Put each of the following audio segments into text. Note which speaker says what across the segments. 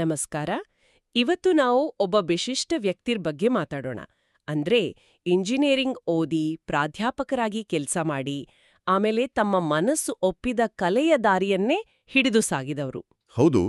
Speaker 1: ನಮಸ್ಕಾರ. ಇವತ್ತು ನಾವು ಒಬ್ಬ ವಿಶಿಷ್ಟ ವ್ಯಕ್ತಿರ್ ಬಗ್ಗೆ ಮಾತಾಡೋಣ. ಅಂದ್ರೆ ಇಂಜಿನಿಯರಿಂಗ್ ಓದಿ ಪ್ರಾಧ್ಯಾಪಕರಾಗಿ ಕೆಲಸ ಮಾಡಿ ಆಮೇಲೆ ತಮ್ಮ ಮನಸ್ಸು ಒಪ್ಪಿದ ಕಲೆಯ ದಾರಿಯನ್ನೇ ಹಿಡಿದು ಸಾಗಿದವರು.
Speaker 2: ಹೌದು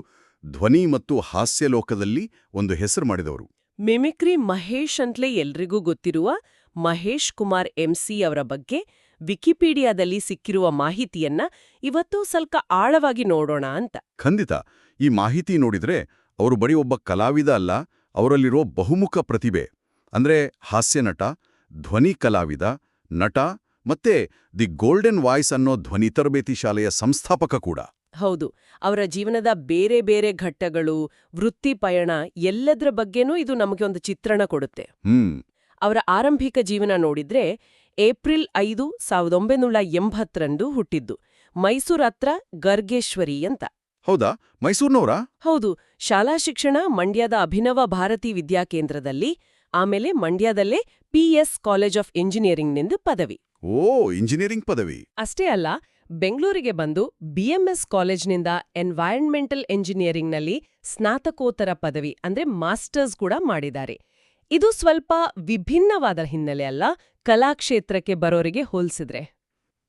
Speaker 2: ಧ್ವನಿ ಮತ್ತು ಹಾಸ್ಯ ಲೋಕದಲ್ಲಿ ಒಂದು ಹೆಸರು ಮಾಡಿದವರು.
Speaker 1: ಮಿಮಿಕ್ರಿ ಮಹೇಶ್ ಅಂತಲೇ ಎಲ್ರಿಗೂ ಗೊತ್ತಿರುವ ಮಹೇಶ್ ಕುಮಾರ್ ಎಂಸಿ ಅವರ ಬಗ್ಗೆ ವಿಕಿಪೀಡಿಯಾದಲ್ಲಿ ಸಿಕ್ಕಿರುವ ಮಾಹಿತಿಯನ್ನ ಇವತ್ತು ಸ್ವಲ್ಪ ಆಳವಾಗಿ ನೋಡೋಣ ಅಂತ.
Speaker 2: ಖಂಡಿತ ಈ ಮಾಹಿತಿ ನೋಡಿದ್ರೆ ಅವರು ಬರೀ ಒಬ್ಬ ಕಲಾವಿದ ಅಲ್ಲ ಅವರಲ್ಲಿರೋ ಬಹುಮುಖ ಪ್ರತಿಭೆ. ಅಂದ್ರೆ ಹಾಸ್ಯ ನಟ ಧ್ವನಿ ಕಲಾವಿದ ನಟ ಮತ್ತೆ ದಿ ಗೋಲ್ಡನ್ ವಾಯ್ಸ್ ಅನ್ನೋ ಧ್ವನಿ ತರಬೇತಿ ಶಾಲೆಯ ಸಂಸ್ಥಾಪಕ ಕೂಡ.
Speaker 1: ಹೌದು. ಅವರ ಜೀವನದ ಬೇರೆ ಬೇರೆ ಘಟ್ಟಗಳು ವೃತ್ತಿ ಪಯಣ ಎಲ್ಲದರ ಬಗ್ಗೆನೂ ಇದು ನಮಗೆ ಒಂದು ಚಿತ್ರಣ ಕೊಡುತ್ತೆ.
Speaker 2: ಹ್ಮ್.
Speaker 1: ಅವರ ಆರಂಭಿಕ ಜೀವನ ನೋಡಿದ್ರೆ ಏಪ್ರಿಲ್ ಐದು ಸಾವಿರದ ಒಂಬೈನೂರ ಎಂಬತ್ತರಂದು ಹುಟ್ಟಿದ್ದು. ಮೈಸೂರು ಹತ್ರ ಗರ್ಗೇಶ್ವರಿ ಅಂತ.
Speaker 2: ಹೌದಾ? ಮೈಸೂರ್ನವರಾ?
Speaker 1: ಹೌದು. ಶಾಲಾ ಶಿಕ್ಷಣ ಮಂಡ್ಯದ ಅಭಿನವ ಭಾರತಿ ವಿದ್ಯಾಕೇಂದ್ರದಲ್ಲಿ ಆಮೇಲೆ ಮಂಡ್ಯದಲ್ಲೇ ಪಿಎಸ್ ಕಾಲೇಜ್ ಆಫ್ ಇಂಜಿನಿಯರಿಂಗ್ನಿಂದ ಪದವಿ.
Speaker 2: ಓ ಇಂಜಿನಿಯರಿಂಗ್ ಪದವಿ.
Speaker 1: ಅಷ್ಟೇ ಅಲ್ಲ ಬೆಂಗಳೂರಿಗೆ ಬಂದು ಬಿಎಂಎಸ್ ಕಾಲೇಜ್ನಿಂದ ಎನ್ವೈರನ್ಮೆಂಟಲ್ ಎಂಜಿನಿಯರಿಂಗ್ನಲ್ಲಿ ಸ್ನಾತಕೋತ್ತರ ಪದವಿ ಅಂದ್ರೆ ಮಾಸ್ಟರ್ಸ್ ಕೂಡ ಮಾಡಿದ್ದಾರೆ. ಇದು ಸ್ವಲ್ಪ ವಿಭಿನ್ನವಾದ ಹಿನ್ನೆಲೆ ಅಲ್ಲ ಕಲಾಕ್ಷೇತ್ರಕ್ಕೆ ಬರೋರಿಗೆ ಹೋಲಿಸಿದ್ರೆ.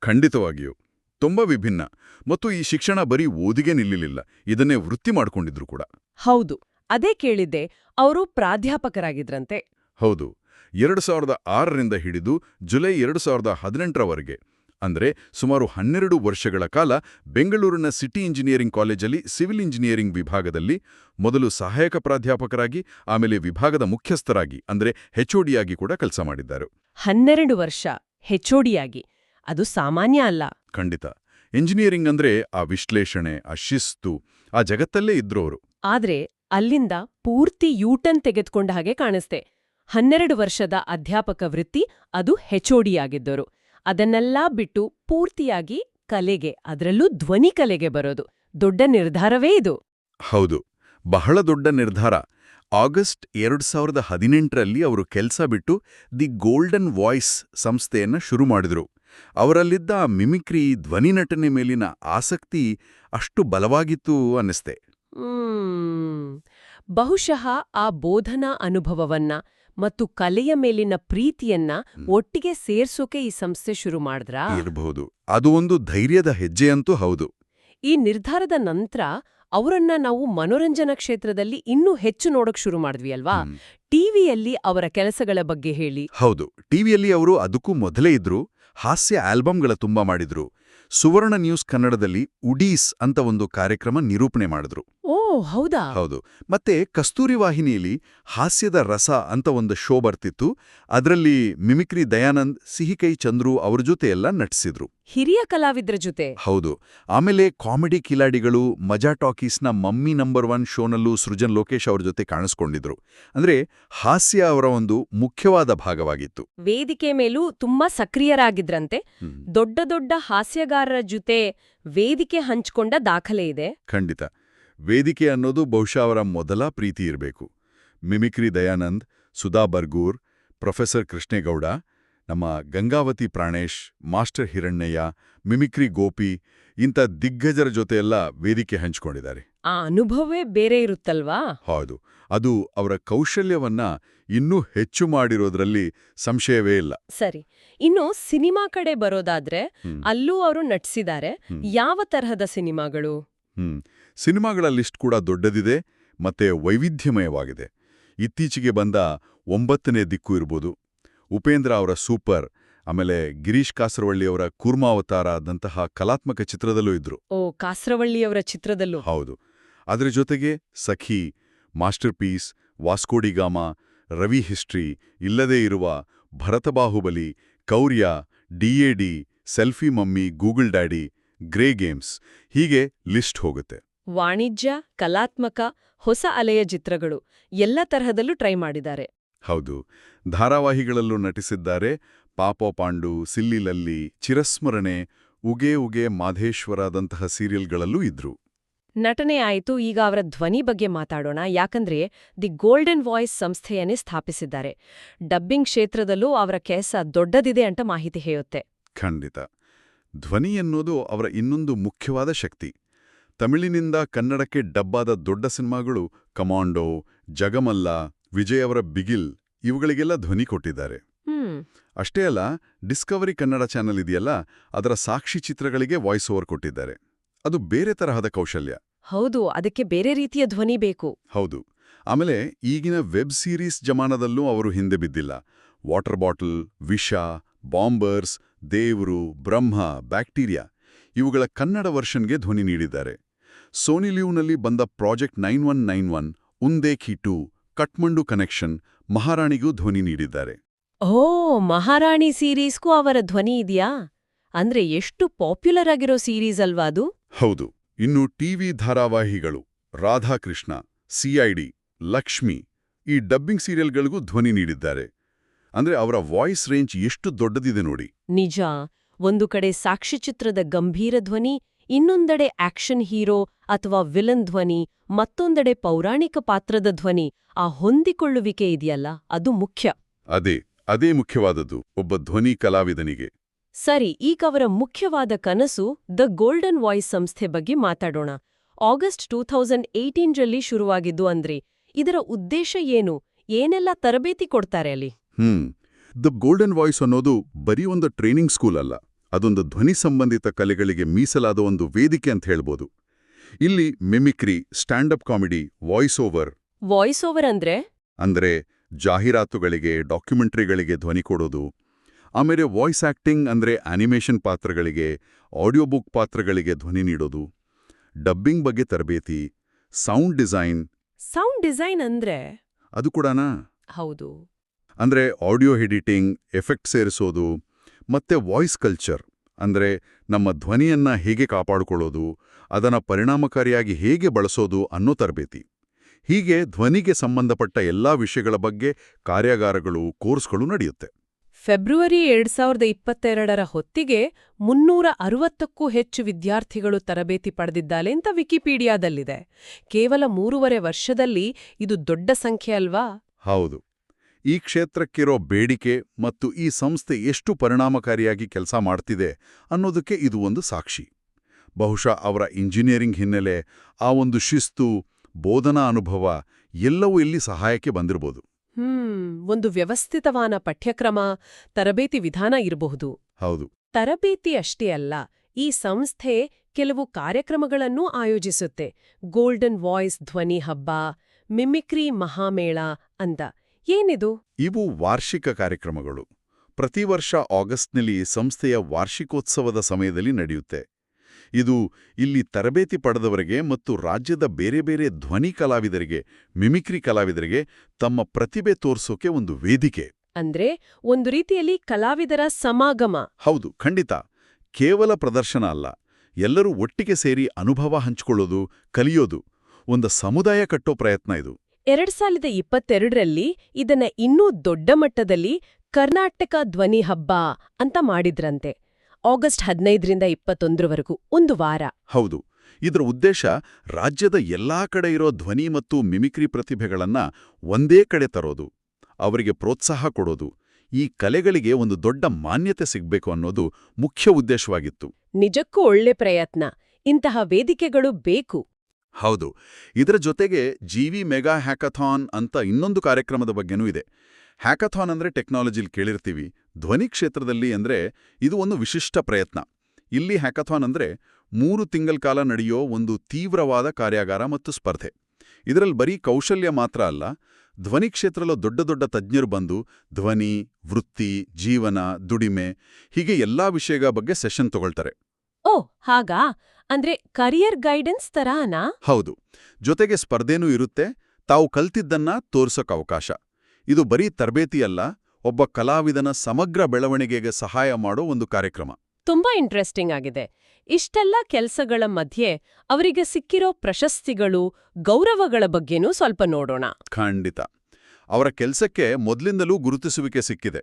Speaker 2: ಖಂಡಿತವಾಗಿಯೂ. ತುಂಬಾ ವಿಭಿನ್ನ. ಮತ್ತು ಈ ಶಿಕ್ಷಣ ಬರೀ ಓದಿಗೆ ನಿಲ್ಲಲಿಲ್ಲ. ಇದನ್ನೇ ವೃತ್ತಿ ಮಾಡ್ಕೊಂಡಿದ್ರು ಕೂಡ.
Speaker 1: ಹೌದು. ಅದೇ ಕೇಳಿದ್ದೆ ಅವರು ಪ್ರಾಧ್ಯಾಪಕರಾಗಿದ್ರಂತೆ.
Speaker 2: ಹೌದು. ಎರಡು ಸಾವಿರದ ಆರರಿಂದ ಹಿಡಿದು ಜುಲೈ ಎರಡು ಸಾವಿರದ ಹದಿನೆಂಟರವರೆಗೆ ಅಂದ್ರೆ ಸುಮಾರು ಹನ್ನೆರಡು ವರ್ಷಗಳ ಕಾಲ ಬೆಂಗಳೂರಿನ ಸಿಟಿ ಇಂಜಿನಿಯರಿಂಗ್ ಕಾಲೇಜಲ್ಲಿ ಸಿವಿಲ್ ಇಂಜಿನಿಯರಿಂಗ್ ವಿಭಾಗದಲ್ಲಿ ಮೊದಲು ಸಹಾಯಕ ಪ್ರಾಧ್ಯಾಪಕರಾಗಿ ಆಮೇಲೆ ವಿಭಾಗದ ಮುಖ್ಯಸ್ಥರಾಗಿ ಅಂದ್ರೆ ಹೆಚ್ಒಡಿಯಾಗಿ ಕೂಡ ಕೆಲಸ ಮಾಡಿದ್ದಾರೆ.
Speaker 1: ಹನ್ನೆರಡು ವರ್ಷ ಹೆಚ್ಒಡಿಯಾಗಿ ಅದು ಸಾಮಾನ್ಯ ಅಲ್ಲ.
Speaker 2: ಖಂಡಿತ. ಇಂಜಿನಿಯರಿಂಗ್ ಅಂದ್ರೆ ಆ ವಿಶ್ಲೇಷಣೆ ಆ ಶಿಸ್ತು ಆ ಜಗತ್ತಲ್ಲೇ ಇದ್ರೋರು.
Speaker 1: ಆದ್ರೆ ಅಲ್ಲಿಂದ ಪೂರ್ತಿ ಯೂಟನ್ ತೆಗೆದುಕೊಂಡ ಹಾಗೆ ಕಾಣಿಸ್ತೆ. ಹನ್ನೆರಡು ವರ್ಷದ ಅಧ್ಯಾಪಕ ವೃತ್ತಿ ಅದು ಹೆಚ್ಒಡಿಯಾಗಿದ್ದರು ಅದನ್ನೆಲ್ಲಾ ಬಿಟ್ಟು ಪೂರ್ತಿಯಾಗಿ ಕಲೆಗೆ ಅದರಲ್ಲೂ ಧ್ವನಿ ಕಲೆಗೆ ಬರೋದು. ದೊಡ್ಡ ನಿರ್ಧಾರವೇ ಇದು.
Speaker 2: ಹೌದು. ಬಹಳ ದೊಡ್ಡ ನಿರ್ಧಾರ. ಆಗಸ್ಟ್ ಎರಡು ಸಾವಿರದ ಹದಿನೆಂಟರಲ್ಲಿ ಅವರು ಕೆಲಸ ಬಿಟ್ಟು ದಿ ಗೋಲ್ಡನ್ ವಾಯ್ಸ್ ಸಂಸ್ಥೆಯನ್ನ ಶುರು ಮಾಡಿದ್ರು. ಅವರಲ್ಲಿದ್ದ ಮಿಮಿಕ್ರಿ ಧ್ವನಿ ನಟನೆ ಮೇಲಿನ ಆಸಕ್ತಿ ಅಷ್ಟು ಬಲವಾಗಿತ್ತು ಅನ್ನಿಸ್ತೆ.
Speaker 1: ಬಹುಶಃ ಆ ಬೋಧನಾ ಅನುಭವವನ್ನ ಮತ್ತು ಕಲೆಯ ಮೇಲಿನ ಪ್ರೀತಿಯನ್ನ ಒಟ್ಟಿಗೆ ಸೇರ್ಸೋಕೆ ಈ ಸಂಸ್ಥೆ ಶುರು ಮಾಡಿದ್ರಾ?
Speaker 2: ಇರಬಹುದು. ಅದು ಒಂದು ಧೈರ್ಯದ ಹೆಜ್ಜೆಯಂತೂ ಹೌದು.
Speaker 1: ಈ ನಿರ್ಧಾರದ ನಂತರ ಅವರನ್ನ ನಾವು ಮನೋರಂಜನಾ ಕ್ಷೇತ್ರದಲ್ಲಿ ಇನ್ನೂ ಹೆಚ್ಚು ನೋಡಕ್ ಶುರು ಮಾಡಿದ್ವಿ ಅಲ್ವಾ. ಟಿವಿಯಲ್ಲಿ ಅವರ ಕೆಲಸಗಳ ಬಗ್ಗೆ ಹೇಳಿ.
Speaker 2: ಹೌದು. ಟಿವಿಯಲ್ಲಿ ಅವರು ಅದಕ್ಕೂ ಮೊದಲೇ ಇದ್ರು. ಹಾಸ್ಯ ಆಲ್ಬಮ್ಗಳ ತುಂಬ ಮಾಡಿದ್ರು. ಸುವರ್ಣ ನ್ಯೂಸ್ ಕನ್ನಡದಲ್ಲಿ ಉಡೀಸ್ ಅಂತ ಒಂದು ಕಾರ್ಯಕ್ರಮ ನಿರೂಪಣೆ ಮಾಡಿದ್ರು.
Speaker 1: ಹೌದಾ?
Speaker 2: ಹೌದು. ಮತ್ತೆ ಕಸ್ತೂರಿ ವಾಹಿನಿಯಲ್ಲಿ ಹಾಸ್ಯದ ರಸ ಅಂತ ಒಂದು ಶೋ ಬರ್ತಿತ್ತು. ಅದರಲ್ಲಿ ಮಿಮಿಕ್ರಿ ದಯಾನಂದ್ ಸಿಹಿಕೈ ಚಂದ್ರು ಅವ್ರ ಜೊತೆ ಎಲ್ಲ ನಟಿಸಿದ್ರು.
Speaker 1: ಹಿರಿಯ ಕಲಾವಿದ್ರ ಜೊತೆ?
Speaker 2: ಹೌದು. ಆಮೇಲೆ ಕಾಮಿಡಿ ಕಿಲಾಡಿಗಳು ಮಜಾ ಟಾಕೀಸ್ನ ಮಮ್ಮಿ ನಂಬರ್ ಒನ್ ಶೋನಲ್ಲೂ ಸೃಜನ್ ಲೋಕೇಶ್ ಅವ್ರ ಜೊತೆ ಕಾಣಿಸ್ಕೊಂಡಿದ್ರು. ಅಂದ್ರೆ ಹಾಸ್ಯ ಅವರ ಒಂದು ಮುಖ್ಯವಾದ ಭಾಗವಾಗಿತ್ತು.
Speaker 1: ವೇದಿಕೆ ಮೇಲೂ ತುಂಬಾ ಸಕ್ರಿಯರಾಗಿದ್ರಂತೆ. ದೊಡ್ಡ ದೊಡ್ಡ ಹಾಸ್ಯಗಾರರ ಜೊತೆ ವೇದಿಕೆ ಹಂಚಿಕೊಂಡ ದಾಖಲೆ ಇದೆ.
Speaker 2: ಖಂಡಿತ. ವೇದಿಕೆ ಅನ್ನೋದು ಬಹುಶಃ ಅವರ ಮೊದಲ ಪ್ರೀತಿ ಇರಬೇಕು. ಮಿಮಿಕ್ರಿ ದಯಾನಂದ್ ಸುಧಾ ಬರ್ಗೂರ್ ಪ್ರೊಫೆಸರ್ ಕೃಷ್ಣೇಗೌಡ ನಮ್ಮ ಗಂಗಾವತಿ ಪ್ರಾಣೇಶ್ ಮಾಸ್ಟರ್ ಹಿರಣ್ಣಯ್ಯ ಮಿಮಿಕ್ರಿ ಗೋಪಿ ಇಂಥ ದಿಗ್ಗಜರ ಜೊತೆ ಎಲ್ಲ ವೇದಿಕೆ ಹಂಚಿಕೊಂಡಿದ್ದಾರೆ.
Speaker 1: ಆ ಅನುಭವವೇ ಬೇರೆ ಇರುತ್ತಲ್ವಾ?
Speaker 2: ಹೌದು. ಅದು ಅವರ ಕೌಶಲ್ಯವನ್ನ ಇನ್ನೂ ಹೆಚ್ಚು ಮಾಡಿರೋದ್ರಲ್ಲಿ ಸಂಶಯವೇ ಇಲ್ಲ.
Speaker 1: ಸರಿ. ಇನ್ನು ಸಿನಿಮಾ ಕಡೆ ಬರೋದಾದ್ರೆ ಅಲ್ಲೂ ಅವರು ನಟಿಸಿದ್ದಾರೆ. ಯಾವ ತರಹದ ಸಿನಿಮಾಗಳು?
Speaker 2: ಹ್ಮ್. ಸಿನಿಮಾಗಳ ಲಿಸ್ಟ್ ಕೂಡ ದೊಡ್ಡದಿದೆ ಮತ್ತೆ ವೈವಿಧ್ಯಮಯವಾಗಿದೆ. ಇತ್ತೀಚೆಗೆ ಬಂದ ಒಂಬತ್ತನೇ ದಿಕ್ಕು ಇರ್ಬೋದು. ಉಪೇಂದ್ರ ಅವರ ಸೂಪರ್ ಆಮೇಲೆ ಗಿರೀಶ್ ಕಾಸರವಳ್ಳಿಯವರ ಕೂರ್ಮಾವತಾರದಂತಹ ಕಲಾತ್ಮಕ ಚಿತ್ರದಲ್ಲೂ ಇದ್ರು.
Speaker 1: ಓ ಕಾಸರವಳ್ಳಿಯವರ ಚಿತ್ರದಲ್ಲೂ.
Speaker 2: ಹೌದು. ಅದರ ಜೊತೆಗೆ Sakhi masterpiece Vasco da Gama Ravi history ಇಲ್ಲದೇ ಇರುವ Bharata Bahubali ಕೌರ್ಯ D A D selfie mummy Google daddy grey games ಹೀಗೆ ಲಿಸ್ಟ್ ಹೋಗುತ್ತೆ.
Speaker 1: ವಾಣಿಜ್ಯ ಕಲಾತ್ಮಕ ಹೊಸ ಅಲೆಯ ಚಿತ್ರಗಳು ಎಲ್ಲ ತರಹದಲ್ಲೂ ಟ್ರೈ ಮಾಡಿದ್ದಾರೆ.
Speaker 2: ಹೌದು. ಧಾರಾವಾಹಿಗಳಲ್ಲೂ ನಟಿಸಿದ್ದಾರೆ ಪಾಪೋ ಪಾಂಡು ಸಿಲ್ಲಿಲಲ್ಲಿ ಚಿರಸ್ಮರಣೆ ಉಗೆ ಉಗೆ ಮಾಧೇಶ್ವರದಂತಹ ಸೀರಿಯಲ್ಗಳಲ್ಲೂ ಇದ್ರು.
Speaker 1: ನಟನೆ ಆಯಿತು ಈಗ ಅವರ ಧ್ವನಿ ಬಗ್ಗೆ ಮಾತಾಡೋಣ. ಯಾಕಂದ್ರೆ ದಿ ಗೋಲ್ಡನ್ ವಾಯ್ಸ್ ಸಂಸ್ಥೆಯನ್ನೇ ಸ್ಥಾಪಿಸಿದ್ದಾರೆ. ಡಬ್ಬಿಂಗ್ ಕ್ಷೇತ್ರದಲ್ಲೂ ಅವರ ಕೆಲಸ ದೊಡ್ಡದಿದೆ ಅಂತ ಮಾಹಿತಿ ಹೇಳುತ್ತೆ.
Speaker 2: ಖಂಡಿತ. ಧ್ವನಿ ಎನ್ನುವುದು ಅವರ ಇನ್ನೊಂದು ಮುಖ್ಯವಾದ ಶಕ್ತಿ. ತಮಿಳಿನಿಂದ ಕನ್ನಡಕ್ಕೆ ಡಬ್ಬಾದ ದೊಡ್ಡ ಸಿನಿಮಾಗಳು ಕಮಾಂಡೋ ಜಗಮಲ್ಲ ವಿಜಯ್ ಅವರ ಬಿಗಿಲ್ ಇವುಗಳಿಗೆಲ್ಲ ಧ್ವನಿ ಕೊಟ್ಟಿದ್ದಾರೆ. ಅಷ್ಟೇ ಅಲ್ಲ ಡಿಸ್ಕವರಿ ಕನ್ನಡ ಚಾನೆಲ್ ಇದೆಯಲ್ಲ ಅದರ ಸಾಕ್ಷಿ ಚಿತ್ರಗಳಿಗೆ ವಾಯ್ಸ್ ಓವರ್ ಕೊಟ್ಟಿದ್ದಾರೆ. ಅದು ಬೇರೆ ತರಹದ ಕೌಶಲ್ಯ.
Speaker 1: ಹೌದು ಅದಕ್ಕೆ ಬೇರೆ ರೀತಿಯ ಧ್ವನಿ ಬೇಕು.
Speaker 2: ಹೌದು. ಆಮೇಲೆ ಈಗಿನ ವೆಬ್ ಸೀರೀಸ್ ಜಮಾನದಲ್ಲೂ ಅವರು ಹಿಂದೆ ಬಿದ್ದಿಲ್ಲ. ವಾಟರ್ ಬಾಟಲ್ ವಿಷ ಬಾಂಬರ್ಸ್ ದೇವರು ಬ್ರಹ್ಮ ಬ್ಯಾಕ್ಟೀರಿಯಾ ಇವುಗಳ ಕನ್ನಡ ವರ್ಷನ್ಗೆ ಧ್ವನಿ ನೀಡಿದ್ದಾರೆ. ಸೋನಿ ಲಿವ್ನಲ್ಲಿ ಬಂದ project nine one nine one Undekhi to Kathmandu connection ಮಹಾರಾಣಿಗೂ ಧ್ವನಿ ನೀಡಿದ್ದಾರೆ.
Speaker 1: ಓ ಮಹಾರಾಣಿ ಸೀರೀಸ್ಗೂ ಅವರ ಧ್ವನಿ ಇದೆಯಾ? ಅಂದ್ರೆ ಎಷ್ಟು ಪಾಪ್ಯುಲರ್ ಆಗಿರೋ ಸೀರೀಸ್ ಅಲ್ವಾ ಅದು?
Speaker 2: ಹೌದು ಇನ್ನು ಟಿವಿ ಧಾರಾವಾಹಿಗಳು ರಾಧಾಕೃಷ್ಣ ಸಿಐಡಿ ಲಕ್ಷ್ಮಿ ಈ ಡಬ್ಬಿಂಗ್ ಸೀರಿಯಲ್ಗಳಿಗೂ ಧ್ವನಿ ನೀಡಿದ್ದಾರೆ. ಅಂದ್ರೆ ಅವರ ವಾಯ್ಸ್ ರೇಂಜ್ ಎಷ್ಟು ದೊಡ್ಡದಿದೆ ನೋಡಿ.
Speaker 1: ನಿಜ ಒಂದು ಕಡೆ ಸಾಕ್ಷ್ಯಚಿತ್ರದ ಗಂಭೀರ ಧ್ವನಿ ಇನ್ನೊಂದೆಡೆ ಆಕ್ಷನ್ ಹೀರೋ ಅಥವಾ ವಿಲನ್ ಧ್ವನಿ ಮತ್ತೊಂದೆಡೆ ಪೌರಾಣಿಕ ಪಾತ್ರದ ಧ್ವನಿ ಆ ಹೊಂದಿಕೊಳ್ಳುವಿಕೆ ಇದೆಯಲ್ಲ? ಅದು ಮುಖ್ಯ.
Speaker 2: ಅದೇ ಅದೇ ಮುಖ್ಯವಾದದ್ದು ಒಬ್ಬ ಧ್ವನಿ ಕಲಾವಿದನಿಗೆ.
Speaker 1: ಸರಿ ಈಗ ಅವರ ಮುಖ್ಯವಾದ ಕನಸು ದ ಗೋಲ್ಡನ್ ವಾಯ್ಸ್ ಸಂಸ್ಥೆ ಬಗ್ಗೆ ಮಾತಾಡೋಣ. ಆಗಸ್ಟ್ ಟೂ ಥೌಸಂಡ್ ಏಯ್ಟೀನ್ರಲ್ಲಿ ಶುರುವಾಗಿದ್ದು ಅಂದ್ರೆ ಇದರ ಉದ್ದೇಶ ಏನು? ಏನೆಲ್ಲ ತರಬೇತಿ ಕೊಡ್ತಾರೆ ಅಲ್ಲಿ?
Speaker 2: ಹ್ಮ್ ದ ಗೋಲ್ಡನ್ ವಾಯ್ಸ್ ಅನ್ನೋದು ಬರೀ ಒಂದು ಟ್ರೈನಿಂಗ್ ಸ್ಕೂಲ್ ಅಲ್ಲ. ಅದೊಂದು ಧ್ವನಿ ಸಂಬಂಧಿತ ಕಲೆಗಳಿಗೆ ಮೀಸಲಾದ ಒಂದು ವೇದಿಕೆ ಅಂತ ಹೇಳ್ಬೋದು. ಇಲ್ಲಿ mimicry stand up comedy voice over
Speaker 1: voice over ಅಂದ್ರೆ?
Speaker 2: ಅಂದ್ರೆ ಜಾಹೀರಾತುಗಳಿಗೆ ಡಾಕ್ಯುಮೆಂಟ್ರಿಗಳಿಗೆ ಧ್ವನಿ ಕೊಡೋದು. ಆಮೇಲೆ ವಾಯ್ಸ್ ಆಕ್ಟಿಂಗ್ ಅಂದ್ರೆ ಅನಿಮೇಷನ್ ಪಾತ್ರಗಳಿಗೆ ಆಡಿಯೋ ಬುಕ್ ಪಾತ್ರಗಳಿಗೆ ಧ್ವನಿ ನೀಡೋದು. ಡಬ್ಬಿಂಗ್ ಬಗ್ಗೆ ತರಬೇತಿ ಸೌಂಡ್ ಡಿಸೈನ್
Speaker 1: ಸೌಂಡ್ ಡಿಸೈನ್ ಅಂದ್ರೆ?
Speaker 2: ಅದು ಕೂಡನಾ?
Speaker 1: ಹೌದು.
Speaker 2: ಅಂದ್ರೆ ಆಡಿಯೋ ಎಡಿಟಿಂಗ್ ಎಫೆಕ್ಟ್ ಸೇರಿಸೋದು ಮತ್ತೆ ವಾಯ್ಸ್ ಕಲ್ಚರ್ ಅಂದ್ರೆ ನಮ್ಮ ಧ್ವನಿಯನ್ನು ಹೇಗೆ ಕಾಪಾಡಿಕೊಳ್ಳೋದು ಅದನ್ನ ಪರಿಣಾಮಕಾರಿಯಾಗಿ ಹೇಗೆ ಬಳಸೋದು ಅನ್ನೋ ತರಬೇತಿ. ಹೀಗೆ ಧ್ವನಿಗೆ ಸಂಬಂಧಪಟ್ಟ ಎಲ್ಲಾ ವಿಷಯಗಳ ಬಗ್ಗೆ ಕಾರ್ಯಾಗಾರಗಳು ಕೋರ್ಸ್ಗಳು ನಡೆಯುತ್ತೆ.
Speaker 1: ಫೆಬ್ರವರಿ ಎರಡ್ ಸಾವಿರದ ಇಪ್ಪತ್ತೆರಡರ ಹೊತ್ತಿಗೆ ಮುನ್ನೂರ ಅರವತ್ತಕ್ಕೂ ಹೆಚ್ಚು ವಿದ್ಯಾರ್ಥಿಗಳು ತರಬೇತಿ ಪಡೆದಿದ್ದಾರೆ ಅಂತ ವಿಕಿಪೀಡಿಯಾದಲ್ಲಿದೆ. ಕೇವಲ ಮೂರುವರೆ ವರ್ಷದಲ್ಲಿ ಇದು ದೊಡ್ಡ ಸಂಖ್ಯೆ ಅಲ್ವಾ?
Speaker 2: ಹೌದು. ಈ ಕ್ಷೇತ್ರಕ್ಕಿರೋ ಬೇಡಿಕೆ ಮತ್ತು ಈ ಸಂಸ್ಥೆ ಎಷ್ಟು ಪರಿಣಾಮಕಾರಿಯಾಗಿ ಕೆಲಸ ಮಾಡ್ತಿದೆ ಅನ್ನೋದಕ್ಕೆ ಇದು ಒಂದು ಸಾಕ್ಷಿ. ಬಹುಶಃ ಅವರ ಇಂಜಿನಿಯರಿಂಗ್ ಹಿನ್ನೆಲೆ ಆ ಒಂದು ಶಿಸ್ತು ಬೋಧನಾ ಅನುಭವ ಎಲ್ಲವೂ ಇಲ್ಲಿ ಸಹಾಯಕ್ಕೆ ಬಂದಿರಬಹುದು
Speaker 1: ಹ್ಮ್ ಒಂದು ವ್ಯವಸ್ಥಿತವಾದ ಪಠ್ಯಕ್ರಮ ತರಬೇತಿ ವಿಧಾನ ಇರಬಹುದು.
Speaker 2: ಹೌದು.
Speaker 1: ತರಬೇತಿ ಅಷ್ಟೇ ಅಲ್ಲ ಈ ಸಂಸ್ಥೆ ಕೆಲವು ಕಾರ್ಯಕ್ರಮಗಳನ್ನೂ ಆಯೋಜಿಸುತ್ತೆ. ಗೋಲ್ಡನ್ ವಾಯ್ಸ್ ಧ್ವನಿ ಹಬ್ಬ ಮಿಮಿಕ್ರಿ ಮಹಾಮೇಳ ಅಂತ. ಏನಿದು?
Speaker 2: ಇವು ವಾರ್ಷಿಕ ಕಾರ್ಯಕ್ರಮಗಳು. ಪ್ರತಿ ವರ್ಷ ಆಗಸ್ಟ್ನಲ್ಲಿ ಸಂಸ್ಥೆಯ ವಾರ್ಷಿಕೋತ್ಸವದ ಸಮಯದಲ್ಲಿ ನಡೆಯುತ್ತೆ. ಇದು ಇಲ್ಲಿ ತರಬೇತಿ ಪಡೆದವರಿಗೆ ಮತ್ತು ರಾಜ್ಯದ ಬೇರೆ ಬೇರೆ ಧ್ವನಿ ಕಲಾವಿದರಿಗೆ ಮಿಮಿಕ್ರಿ ಕಲಾವಿದರಿಗೆ ತಮ್ಮ ಪ್ರತಿಭೆ ತೋರಿಸೋಕೆ ಒಂದು ವೇದಿಕೆ.
Speaker 1: ಅಂದ್ರೆ ಒಂದು ರೀತಿಯಲ್ಲಿ ಕಲಾವಿದರ ಸಮಾಗಮ.
Speaker 2: ಹೌದು ಖಂಡಿತ. ಕೇವಲ ಪ್ರದರ್ಶನ ಅಲ್ಲ ಎಲ್ಲರೂ ಒಟ್ಟಿಗೆ ಸೇರಿ ಅನುಭವ ಹಂಚಿಕೊಳ್ಳೋದು ಕಲಿಯೋದು ಒಂದು ಸಮುದಾಯ ಕಟ್ಟೋ ಪ್ರಯತ್ನ ಇದು.
Speaker 1: ಎರಡ್ ಸಾವಿರದ ಇಪ್ಪತ್ತೆರಡರಲ್ಲಿ ಇದನ್ನ ಇನ್ನೂ ದೊಡ್ಡ ಮಟ್ಟದಲ್ಲಿ ಕರ್ನಾಟಕ ಧ್ವನಿ ಹಬ್ಬ ಅಂತ ಮಾಡಿದ್ರಂತೆ. ಆಗಸ್ಟ್ ಹದಿನೈದರಿಂದ ಇಪ್ಪತ್ತೊಂದರವರೆಗೂ ಒಂದು ವಾರ.
Speaker 2: ಹೌದು ಇದರ ಉದ್ದೇಶ ರಾಜ್ಯದ ಎಲ್ಲಾ ಕಡೆ ಇರೋ ಧ್ವನಿ ಮತ್ತು ಮಿಮಿಕ್ರಿ ಪ್ರತಿಭೆಗಳನ್ನ ಒಂದೇ ಕಡೆ ತರೋದು ಅವರಿಗೆ ಪ್ರೋತ್ಸಾಹ ಕೊಡೋದು ಈ ಕಲೆಗಳಿಗೆ ಒಂದು ದೊಡ್ಡ ಮಾನ್ಯತೆ ಸಿಗ್ಬೇಕು ಅನ್ನೋದು ಮುಖ್ಯ ಉದ್ದೇಶವಾಗಿತ್ತು.
Speaker 1: ನಿಜಕ್ಕೂ ಒಳ್ಳೆ ಪ್ರಯತ್ನ. ಇಂತಹ ವೇದಿಕೆಗಳು ಬೇಕು.
Speaker 2: ಹೌದು. ಇದರ ಜೊತೆಗೆ ಜಿವಿ ಮೆಗಾ ಹ್ಯಾಕಥಾನ್ ಅಂತ ಇನ್ನೊಂದು ಕಾರ್ಯಕ್ರಮದ ಬಗ್ಗೆನೂ ಇದೆ. ಹ್ಯಾಕಥಾನ್ ಅಂದ್ರೆ ಟೆಕ್ನಾಲಜಿಲಿ ಕೇಳಿರ್ತೀವಿ. ಧ್ವನಿ ಕ್ಷೇತ್ರದಲ್ಲಿ ಅಂದ್ರೆ ಇದು ಒಂದು ವಿಶಿಷ್ಟ ಪ್ರಯತ್ನ. ಇಲ್ಲಿ ಹ್ಯಾಕಥಾನ್ ಅಂದ್ರೆ ಮೂರು ತಿಂಗಳ ಕಾಲ ನಡೆಯೋ ಒಂದು ತೀವ್ರವಾದ ಕಾರ್ಯಾಗಾರ ಮತ್ತು ಸ್ಪರ್ಧೆ. ಇದರಲ್ಲಿ ಬರೀ ಕೌಶಲ್ಯ ಮಾತ್ರ ಅಲ್ಲ, ಧ್ವನಿ ಕ್ಷೇತ್ರದಲ್ಲೂ ದೊಡ್ಡ ದೊಡ್ಡ ತಜ್ಞರು ಬಂದು ಧ್ವನಿ, ವೃತ್ತಿ, ಜೀವನ, ದುಡಿಮೆ ಹೀಗೆ ಎಲ್ಲಾ ವಿಷಯಗಳ ಬಗ್ಗೆ ಸೆಷನ್ ತಗೊಳ್ತಾರೆ.
Speaker 1: ಓ, ಹಾಗಾ? ಅಂದ್ರೆ ಕರಿಯರ್ ಗೈಡೆನ್ಸ್ ತರಾನಾ?
Speaker 2: ಹೌದು. ಜೊತೆಗೆ ಸ್ಪರ್ಧೆನೂ ಇರುತ್ತೆ. ತಾವು ಕಲ್ತಿದ್ದನ್ನ ತೋರ್ಸೋಕ್ ಅವಕಾಶ. ಇದು ಬರೀ ತರಬೇತಿಯಲ್ಲ ಒಬ್ಬ ಕಲಾವಿದನ ಸಮಗ್ರ ಬೆಳವಣಿಗೆಗೆ ಸಹಾಯ ಮಾಡೋ ಒಂದು ಕಾರ್ಯಕ್ರಮ.
Speaker 1: ತುಂಬಾ ಇಂಟ್ರೆಸ್ಟಿಂಗ್ ಆಗಿದೆ. ಇಷ್ಟೆಲ್ಲ ಕೆಲಸಗಳ ಮಧ್ಯೆ ಅವರಿಗೆ ಸಿಕ್ಕಿರೋ ಪ್ರಶಸ್ತಿಗಳು ಗೌರವಗಳ ಬಗ್ಗೆನೂ ಸ್ವಲ್ಪ ನೋಡೋಣ.
Speaker 2: ಖಂಡಿತ. ಅವರ ಕೆಲಸಕ್ಕೆ ಮೊದಲಿಂದಲೂ ಗುರುತಿಸುವಿಕೆ ಸಿಕ್ಕಿದೆ.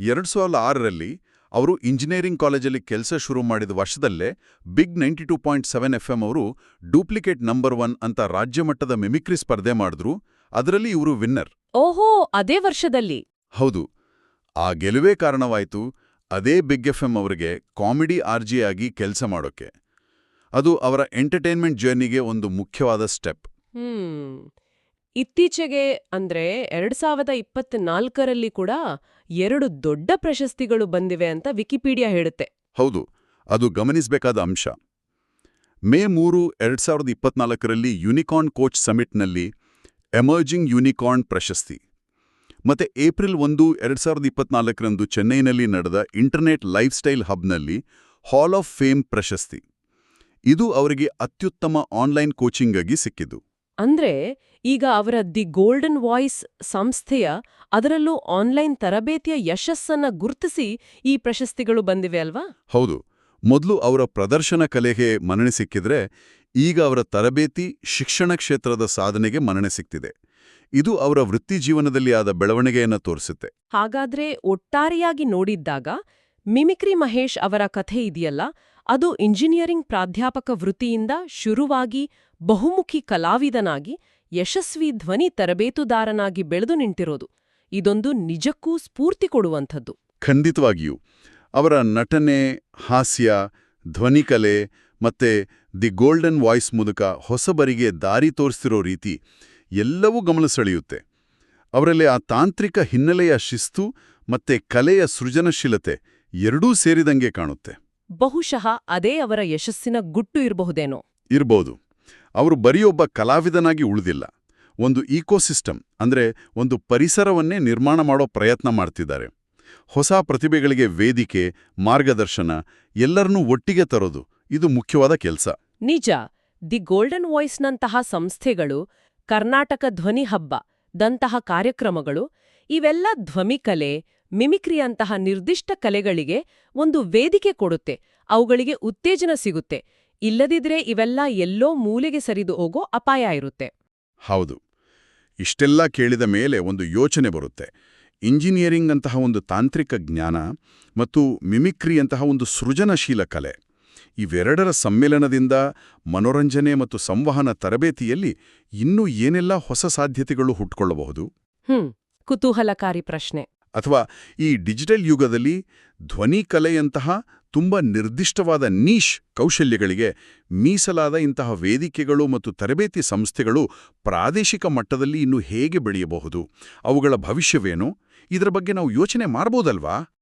Speaker 2: ಎರಡು ಸಾವಿರದ ಆರರಲ್ಲಿ ಅವರು ಇಂಜಿನಿಯರಿಂಗ್ ಕಾಲೇಜಲ್ಲಿ ಕೆಲಸ ಶುರು ಮಾಡಿದ ವರ್ಷದಲ್ಲೇ big ninety two point seven F M ಅವರು ಡೂಪ್ಲಿಕೇಟ್ ನಂಬರ್ ಒನ್ ಅಂತ ರಾಜ್ಯಮಟ್ಟದ ಮಿಮಿಕ್ರಿ ಸ್ಪರ್ಧೆ ಮಾಡಿದ್ರು. ಅದರಲ್ಲಿ ಇವರು ವಿನ್ನರ್.
Speaker 1: ಓಹೋ ಅದೇ ವರ್ಷದಲ್ಲಿ.
Speaker 2: ಹೌದು. ಆ ಗೆಲುವೇ ಕಾರಣವಾಯಿತು ಅದೇ ಬಿಗ್ ಎಫ್ ಎಂ ಅವರಿಗೆ ಕಾಮಿಡಿ ಆರ್ಜಿಯಾಗಿ ಕೆಲಸ ಮಾಡೋಕೆ. ಅದು ಅವರ ಎಂಟರ್ಟೈನ್ಮೆಂಟ್ ಜರ್ನಿಗೆ ಒಂದು ಮುಖ್ಯವಾದ ಸ್ಟೆಪ್.
Speaker 1: ಇತ್ತೀಚೆಗೆ ಅಂದ್ರೆ ಎರಡ್ ಸಾವಿರದ ಇಪ್ಪತ್ನಾಲ್ಕರಲ್ಲಿ ಕೂಡ ಎರಡು ದೊಡ್ಡ ಪ್ರಶಸ್ತಿಗಳು ಬಂದಿವೆ ಅಂತ ವಿಕಿಪೀಡಿಯಾ ಹೇಳುತ್ತೆ.
Speaker 2: ಹೌದು, ಅದು ಗಮನಿಸಬೇಕಾದ ಅಂಶ. ಮೇ ಮೂರು ಎರಡ್ ಸಾವಿರದ ಇಪ್ಪತ್ನಾಲ್ಕರಲ್ಲಿ ಯುನಿಕಾರ್ನ್ ಕೋಚ್ ಸಮಿಟ್ನಲ್ಲಿ ಎಮರ್ಜಿಂಗ್ ಯುನಿಕಾರ್ನ್ ಪ್ರಶಸ್ತಿ. ಮತ್ತೆ ಏಪ್ರಿಲ್ ಒಂದು ಎರಡ್ ಸಾವಿರದ ಇಪ್ಪತ್ನಾಲ್ಕರಂದು ಚೆನ್ನೈನಲ್ಲಿ ನಡೆದ ಇಂಟರ್ನೆಟ್ ಲೈಫ್ ಸ್ಟೈಲ್ ಹಬ್ನಲ್ಲಿ ಹಾಲ್ ಆಫ್ ಫೇಮ್ ಪ್ರಶಸ್ತಿ. ಇದು ಅವರಿಗೆ ಅತ್ಯುತ್ತಮ ಆನ್ಲೈನ್ ಕೋಚಿಂಗಾಗಿ ಸಿಕ್ಕಿದ್ದು.
Speaker 1: ಅಂದ್ರೆ ಈಗ ಅವರ ದಿ ಗೋಲ್ಡನ್ ವಾಯ್ಸ್ ಸಂಸ್ಥೆಯ ಅದರಲ್ಲೂ ಆನ್ಲೈನ್ ತರಬೇತಿಯ ಯಶಸ್ಸನ್ನ ಗುರುತಿಸಿ ಈ ಪ್ರಶಸ್ತಿಗಳು ಬಂದಿವೆ ಅಲ್ವಾ?
Speaker 2: ಹೌದು. ಮೊದಲು ಅವರ ಪ್ರದರ್ಶನ ಕಲೆಗೆ ಮನ್ನಣೆ ಸಿಕ್ಕಿದ್ರೆ ಈಗ ಅವರ ತರಬೇತಿ ಶಿಕ್ಷಣ ಕ್ಷೇತ್ರದ ಸಾಧನೆಗೆ ಮನ್ನಣೆ ಸಿಕ್ತಿದೆ. ಇದು ಅವರ ವೃತ್ತಿ ಜೀವನದಲ್ಲಿ ಆದ ಬೆಳವಣಿಗೆಯನ್ನು ತೋರಿಸುತ್ತೆ.
Speaker 1: ಹಾಗಾದ್ರೆ ಒಟ್ಟಾರೆಯಾಗಿ ನೋಡಿದ್ದಾಗ ಮಿಮಿಕ್ರಿ ಮಹೇಶ್ ಅವರ ಕಥೆ ಇದೆಯಲ್ಲ? ಅದು ಇಂಜಿನಿಯರಿಂಗ್ ಪ್ರಾಧ್ಯಾಪಕ ವೃತ್ತಿಯಿಂದ ಶುರುವಾಗಿ ಬಹುಮುಖಿ ಕಲಾವಿದನಾಗಿ ಯಶಸ್ವಿ ಧ್ವನಿ ತರಬೇತುದಾರನಾಗಿ ಬೆಳೆದು ನಿಂತಿರೋದು. ಇದೊಂದು ನಿಜಕ್ಕೂ ಸ್ಫೂರ್ತಿ ಕೊಡುವಂಥದ್ದು.
Speaker 2: ಖಂಡಿತವಾಗಿಯೂ. ಅವರ ನಟನೆ, ಹಾಸ್ಯ, ಧ್ವನಿಕಲೆ ಮತ್ತೆ ದಿ ಗೋಲ್ಡನ್ ವಾಯ್ಸ್ ಮೂಲಕ ಹೊಸಬರಿಗೆ ದಾರಿ ತೋರಿಸ್ತಿರೋ ರೀತಿ ಎಲ್ಲವೂ ಗಮನ ಸೆಳೆಯುತ್ತೆ. ಅವರಲ್ಲಿ ಆ ತಾಂತ್ರಿಕ ಹಿನ್ನೆಲೆಯ ಶಿಸ್ತು ಮತ್ತೆ ಕಲೆಯ ಸೃಜನಶೀಲತೆ ಎರಡೂ ಸೇರಿದಂಗೆ ಕಾಣುತ್ತೆ.
Speaker 1: ಬಹುಶಃ ಅದೇ ಅವರ ಯಶಸ್ಸಿನ ಗುಟ್ಟು ಇರಬಹುದೇನೋ?
Speaker 2: ಇರಬಹುದು ಅವರು ಒಬ್ಬ ಕಲಾವಿದನಾಗಿ ಉಳಿದಿಲ್ಲ. ಒಂದು ಈಕೋಸಿಸ್ಟಮ್ ಅಂದ್ರೆ ಒಂದು ಪರಿಸರವನ್ನೇ ನಿರ್ಮಾಣ ಮಾಡೋ ಪ್ರಯತ್ನ ಮಾಡ್ತಿದ್ದಾರೆ. ಹೊಸ ಪ್ರತಿಭೆಗಳಿಗೆ ವೇದಿಕೆ ಮಾರ್ಗದರ್ಶನ ಎಲ್ಲರನ್ನೂ ಒಟ್ಟಿಗೆ ತರೋದು ಇದು ಮುಖ್ಯವಾದ ಕೆಲಸ.
Speaker 1: ನಿಜ ದಿ ಗೋಲ್ಡನ್ ವಾಯ್ಸ್ನಂತಹ ಸಂಸ್ಥೆಗಳು ಕರ್ನಾಟಕ ಧ್ವನಿ ಹಬ್ಬ ದಂತಹ ಕಾರ್ಯಕ್ರಮಗಳು ಇವೆಲ್ಲ ಧ್ವನಿಕಲೆ ಮಿಮಿಕ್ರಿಯಂತಹ ನಿರ್ದಿಷ್ಟ ಕಲೆಗಳಿಗೆ ಒಂದು ವೇದಿಕೆ ಕೊಡುತ್ತೆ ಅವುಗಳಿಗೆ ಉತ್ತೇಜನ ಸಿಗುತ್ತೆ. ಇಲ್ಲದಿದ್ರೆ ಇವೆಲ್ಲ ಎಲ್ಲೋ ಮೂಲೆಗೆ ಸರಿದು ಹೋಗೋ ಅಪಾಯ ಇರುತ್ತೆ.
Speaker 2: ಹೌದು. ಇಷ್ಟೆಲ್ಲ ಕೇಳಿದ ಮೇಲೆ ಒಂದು ಯೋಚನೆ ಬರುತ್ತೆ. ಇಂಜಿನಿಯರಿಂಗ್ ಅಂತಹ ಒಂದು ತಾಂತ್ರಿಕ ಜ್ಞಾನ ಮತ್ತು ಮಿಮಿಕ್ರಿ ಅಂತಹ ಒಂದು ಸೃಜನಶೀಲ ಕಲೆ ಇವೆರಡರ ಸಮ್ಮಿಲನದಿಂದ ಮನೋರಂಜನೆ ಮತ್ತು ಸಂವಹನ ತರಬೇತಿಯಲ್ಲಿ ಇನ್ನೂ ಏನೆಲ್ಲ ಹೊಸ ಸಾಧ್ಯತೆಗಳು ಹುಟ್ಕೊಳ್ಳಬಹುದು?
Speaker 1: ಹ್ಮ್ ಕುತೂಹಲಕಾರಿ ಪ್ರಶ್ನೆ.
Speaker 2: ಅಥವಾ ಈ ಡಿಜಿಟಲ್ ಯುಗದಲ್ಲಿ ಧ್ವನಿ ಕಲೆಯಂತಹ ತುಂಬ ನಿರ್ದಿಷ್ಟವಾದ ನೀಶ್ ಕೌಶಲ್ಯಗಳಿಗೆ ಮೀಸಲಾದ ಇಂತಹ ವೇದಿಕೆಗಳು ಮತ್ತು ತರಬೇತಿ ಸಂಸ್ಥೆಗಳು ಪ್ರಾದೇಶಿಕ ಮಟ್ಟದಲ್ಲಿ ಇನ್ನು ಹೇಗೆ ಬೆಳೆಯಬಹುದು? ಅವುಗಳ ಭವಿಷ್ಯವೇನು? ಇದರ ಬಗ್ಗೆ ನಾವು ಯೋಚನೆ ಮಾಡ್ಬೋದಲ್ವಾ?